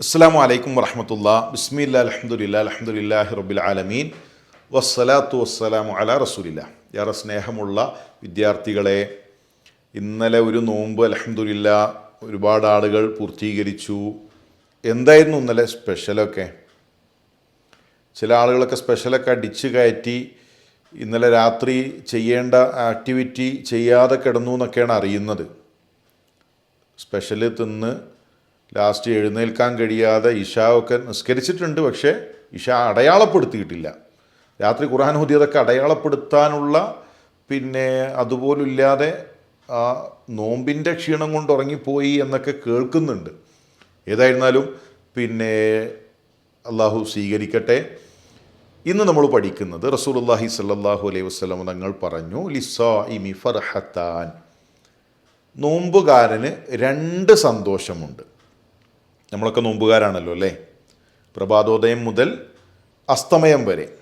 അസ്സാം വലൈക്കും വർഹമത്തുള്ള ബിസ്മില്ല അലഹമുല്ല അലഹമുല്ലാഹി റബ്ബിൽ ആലമീൻ. വസ്സലാത്തു വസ്സലാമു അല റസൂലില്ല. ഏറെ സ്നേഹമുള്ള വിദ്യാർത്ഥികളെ ഇന്നലെ ഒരു നോമ്പ് അലഹമുല്ല ഒരുപാട് ആളുകൾ പൂർത്തീകരിച്ചു. എന്തായിരുന്നു ഇന്നലെ സ്പെഷ്യലൊക്കെ? ചില ആളുകളൊക്കെ സ്പെഷ്യലൊക്കെ അടിച്ച് കയറ്റി ഇന്നലെ രാത്രി ചെയ്യേണ്ട ആക്ടിവിറ്റി ചെയ്യാതെ കിടന്നു എന്നൊക്കെയാണ് അറിയുന്നത്. സ്പെഷ്യൽ തിന്ന് ലാസ്റ്റ് എഴുന്നേൽക്കാൻ കഴിയാതെ ഇഷാവൊക്കെ നിസ്കരിച്ചിട്ടുണ്ട് പക്ഷേ ഇഷ അടയാളപ്പെടുത്തിയിട്ടില്ല. രാത്രി ഖുർആൻ ഹുദിയതൊക്കെ അടയാളപ്പെടുത്താനുള്ള പിന്നെ അതുപോലില്ലാതെ ആ നോമ്പിന്റെ ക്ഷീണം കൊണ്ട് ഉറങ്ങിപ്പോയി എന്നൊക്കെ കേൾക്കുന്നുണ്ട്. ഏതായിരുന്നാലും പിന്നെ അള്ളാഹു സ്വീകരിക്കട്ടെ. ഇന്ന് നമ്മൾ പഠിക്കുന്നത് റസൂലുള്ളാഹി സല്ലാഹു അലൈഹി വസല്ലം തങ്ങൾ പറഞ്ഞു ലിസാ ഇമി ഫർഹത്താൻ. നോമ്പുകാരന് രണ്ട് സന്തോഷമുണ്ട്. നമ്മളൊക്കെ നോമ്പുകാരാണല്ലോ അല്ലേ? പ്രഭാതോദയം മുതൽ അസ്തമയം വരെ.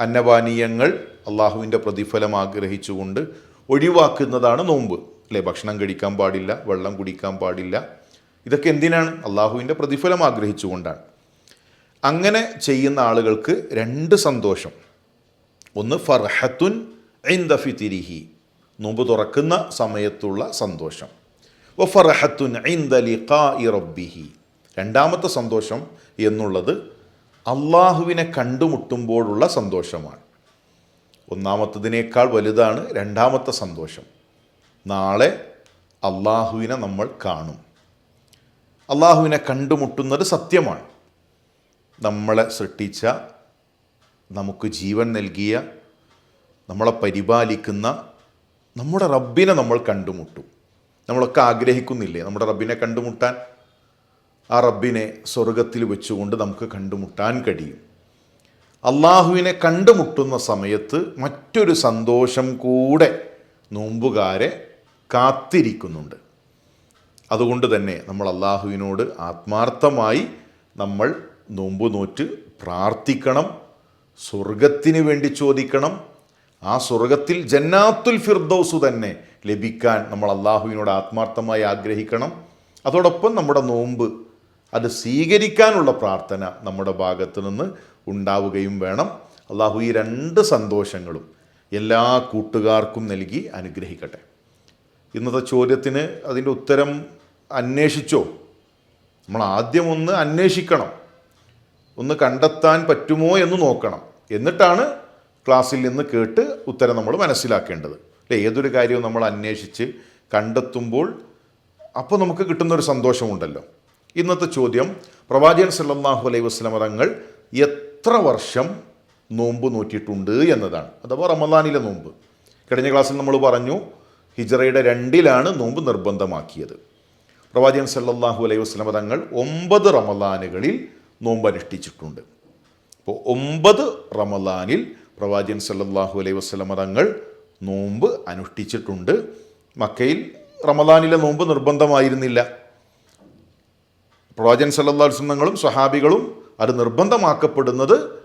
അന്നപാനീയങ്ങൾ അള്ളാഹുവിന്റെ പ്രതിഫലം ആഗ്രഹിച്ചുകൊണ്ട് ഒഴിവാക്കുന്നതാണ് നോമ്പ്. അല്ലേ? ഭക്ഷണം കഴിക്കാൻ പാടില്ല വെള്ളം കുടിക്കാൻ പാടില്ല. ഇതൊക്കെ എന്തിനാണ്? അള്ളാഹുവിന്റെ പ്രതിഫലം ആഗ്രഹിച്ചുകൊണ്ടാണ്. അങ്ങനെ ചെയ്യുന്ന ആളുകൾക്ക് രണ്ട് സന്തോഷം. ഒന്ന് ഫർഹത്തുൻ ഐന്ദഫിത്തിരിഹി നോമ്പ് തുറക്കുന്ന സമയത്തുള്ള സന്തോഷം. വ ഫർഹത്തുൻ ഐന്ദലിഖാഇ റബ്ബിഹി. രണ്ടാമത്തെ സന്തോഷം എന്നുള്ളത് അള്ളാഹുവിനെ കണ്ടുമുട്ടുമ്പോഴുള്ള സന്തോഷമാണ്. ഒന്നാമത്തതിനേക്കാൾ വലുതാണ് രണ്ടാമത്തെ സന്തോഷം. നാളെ അള്ളാഹുവിനെ നമ്മൾ കാണും. അള്ളാഹുവിനെ കണ്ടുമുട്ടുന്നത് സത്യമാണ്. നമ്മളെ സൃഷ്ടിച്ച നമുക്ക് ജീവൻ നൽകിയ നമ്മളെ പരിപാലിക്കുന്ന നമ്മുടെ റബ്ബിനെ നമ്മൾ കണ്ടുമുട്ടും. നമ്മളൊക്കെ ആഗ്രഹിക്കുന്നില്ലേ? നമ്മുടെ റബ്ബിനെ കണ്ടുമുട്ടാൻ. ആ റബ്ബിനെ സ്വർഗത്തിൽ വെച്ചുകൊണ്ട് നമുക്ക് കണ്ടുമുട്ടാൻ കഴിയും. അള്ളാഹുവിനെ കണ്ടുമുട്ടുന്ന സമയത്ത് മറ്റൊരു സന്തോഷം കൂടെ നോമ്പുകാരെ കാത്തിരിക്കുന്നുണ്ട്. അതുകൊണ്ട് തന്നെ നമ്മൾ അള്ളാഹുവിനോട് ആത്മാർത്ഥമായി നമ്മൾ നോമ്പ് നോറ്റ് പ്രാർത്ഥിക്കണം സ്വർഗത്തിന് വേണ്ടി ചോദിക്കണം ആ സ്വർഗത്തിൽ ജന്നാത്തുൽ ഫിർദൗസ് തന്നെ ലഭിക്കാൻ നമ്മൾ അള്ളാഹുവിനോട് ആത്മാർത്ഥമായി ആഗ്രഹിക്കണം. അതോടൊപ്പം നമ്മുടെ നോമ്പ് അത് സ്വീകരിക്കാനുള്ള പ്രാർത്ഥന നമ്മുടെ ഭാഗത്ത് നിന്ന് ഉണ്ടാവുകയും വേണം. അള്ളാഹു ഈ രണ്ട് സന്തോഷങ്ങളും എല്ലാ കൂട്ടുകാർക്കും നൽകി അനുഗ്രഹിക്കട്ടെ. ഇന്നത്തെ ചോദ്യത്തിന് അതിന്റെ ഉത്തരം അന്വേഷിച്ചോ? നമ്മൾ ആദ്യം ഒന്ന് അന്വേഷിക്കണം. ഒന്ന് കണ്ടെത്താൻ പറ്റുമോ എന്ന് നോക്കണം. എന്നിട്ടാണ് ക്ലാസ്സിൽ നിന്ന് കേട്ട് ഉത്തരം നമ്മൾ മനസ്സിലാക്കേണ്ടത്. അല്ലേ? ഏതൊരു കാര്യവും നമ്മൾ അന്വേഷിച്ച് കണ്ടെത്തുമ്പോൾ അപ്പോൾ നമുക്ക് കിട്ടുന്നൊരു സന്തോഷമുണ്ടല്ലോ. ഇന്നത്തെ ചോദ്യം പ്രവാചകൻ സല്ലാഹു അലൈഹി വസ്ലമ തങ്ങൾ എത്ര വർഷം നോമ്പ് നോറ്റിയിട്ടുണ്ട് എന്നതാണ്. അഥവാ റമദാനിലെ നോമ്പ്. കഴിഞ്ഞ ക്ലാസ്സിൽ നമ്മൾ പറഞ്ഞു ഹിജറയുടെ രണ്ടിലാണ് നോമ്പ് നിർബന്ധമാക്കിയത്. പ്രവാചകൻ സല്ലാഹു അലൈഹി വസ്ലമ തങ്ങൾ ഒമ്പത് റമദാനുകളിൽ നോമ്പ് അനുഷ്ഠിച്ചിട്ടുണ്ട് അപ്പോൾ ഒമ്പത് റമദാനിൽ പ്രവാചകൻ സല്ലാഹു അലൈഹി വസ്ലമ തങ്ങൾ നോമ്പ് അനുഷ്ഠിച്ചിട്ടുണ്ട്. മക്കയിൽ റമദാനിലെ നോമ്പ് നിർബന്ധമായിരുന്നില്ല. പ്രവാചകൻ സല്ലല്ലാഹു അലൈഹി തങ്ങളും സ്വഹാബികളും അത് നിർബന്ധമാക്കപ്പെടുന്നത്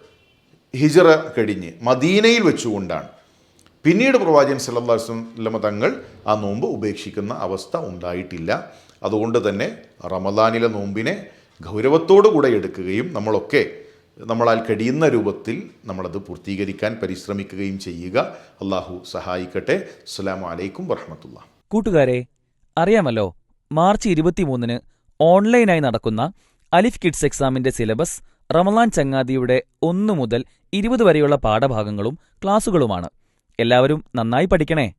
ഹിജറ കഴിഞ്ഞ് മദീനയിൽ വെച്ചുകൊണ്ടാണ്. പിന്നീട് പ്രവാചകൻ സല്ലല്ലാഹു അലൈഹി വസല്ലമ തങ്ങൾ ആ നോമ്പ് ഉപേക്ഷിക്കുന്ന അവസ്ഥ ഉണ്ടായിട്ടില്ല. അതുകൊണ്ട് തന്നെ റമദാനിലെ നോമ്പിനെ ഗൗരവത്തോടു കൂടെ എടുക്കുകയും നമ്മളൊക്കെ നമ്മളാൽ കഴിയുന്ന രൂപത്തിൽ നമ്മളത് പൂർത്തീകരിക്കാൻ പരിശ്രമിക്കുകയും ചെയ്യുക. അള്ളാഹു സഹായിക്കട്ടെ. അസ്സലാമു അലൈക്കും വറഹമത്തുള്ള കൂട്ടുകാരെ അറിയാമല്ലോ മാർച്ച് ഇരുപത്തിമൂന്നിന് ഓൺലൈനായി നടക്കുന്ന അലിഫ് കിഡ്സ് എക്സാമിന്റെ സിലബസ് റമലാൻ ചങ്ങാതിയുടെ ഒന്നു മുതൽ ഇരുപത് വരെയുള്ള പാഠഭാഗങ്ങളും ക്ലാസുകളുമാണ്. എല്ലാവരും നന്നായി പഠിക്കണേ.